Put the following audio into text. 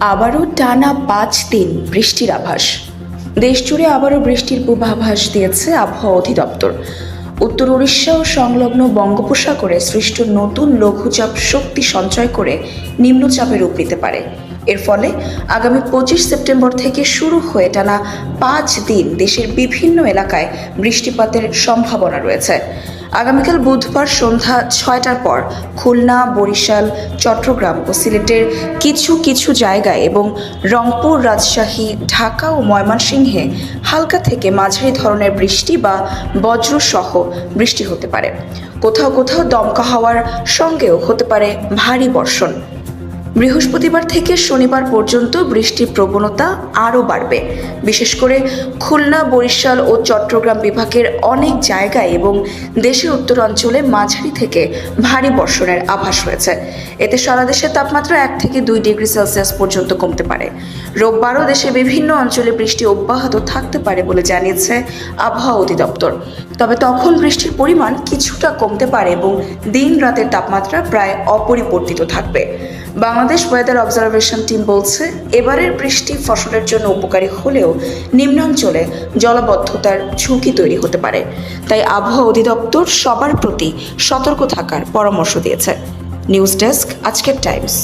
আবারও টানা পাঁচ দিন বৃষ্টির আভাস। দেশজুড়ে আবারও বৃষ্টির পূর্বাভাস দিয়েছে আবহাওয়া অধিদপ্তর। উত্তর উড়িষ্যা ও সংলগ্ন বঙ্গোপসাগরে সৃষ্ট নতুন লঘুচাপ শক্তি সঞ্চয় করে নিম্নচাপে রূপ নিতে পারে। এর ফলে আগামী পঁচিশ সেপ্টেম্বর থেকে শুরু হয়ে টানা পাঁচ দিন দেশের বিভিন্ন এলাকায় বৃষ্টিপাতের সম্ভাবনা রয়েছে। আগামীকাল বুধবার সন্ধ্যা ছয়টার পর খুলনা, বরিশাল, চট্টগ্রাম ও সিলেটের কিছু কিছু জায়গায় এবং রংপুর, রাজশাহী, ঢাকা ও ময়মনসিংহে হালকা থেকে মাঝারি ধরনের বৃষ্টি বা বজ্রসহ বৃষ্টি হতে পারে। কোথাও কোথাও দমকা হওয়ার সঙ্গেও হতে পারে ভারী বর্ষণ। বৃহস্পতিবার থেকে শনিবার পর্যন্ত বৃষ্টির প্রবণতা আরও বাড়বে। বিশেষ করে খুলনা, বরিশাল ও চট্টগ্রাম বিভাগের অনেক জায়গায় এবং দেশের উত্তরাঞ্চলে মাঝারি থেকে ভারী বর্ষণের আভাস রয়েছে। এতে সারা দেশের তাপমাত্রা এক থেকে দুই ডিগ্রি সেলসিয়াস পর্যন্ত কমতে পারে। রোববারও দেশের বিভিন্ন অঞ্চলে বৃষ্টি অব্যাহত থাকতে পারে বলে জানিয়েছে আবহাওয়া অধিদপ্তর। তবে তখন বৃষ্টির পরিমাণ কিছুটা কমতে পারে এবং দিন রাতের তাপমাত্রা প্রায় অপরিবর্তিত থাকবে। বাংলাদেশ ওয়েদার অবজারভেশন টিম বলছে, এবারের বৃষ্টি ফসলের জন্য উপকারী হলেও নিম্নাঞ্চলে জলাবদ্ধতার ঝুঁকি তৈরি হতে পারে। তাই আবহাওয়া অধিদপ্তর সবার প্রতি সতর্ক থাকার পরামর্শ দিয়েছে। নিউজ ডেস্ক, আজকের টাইমস।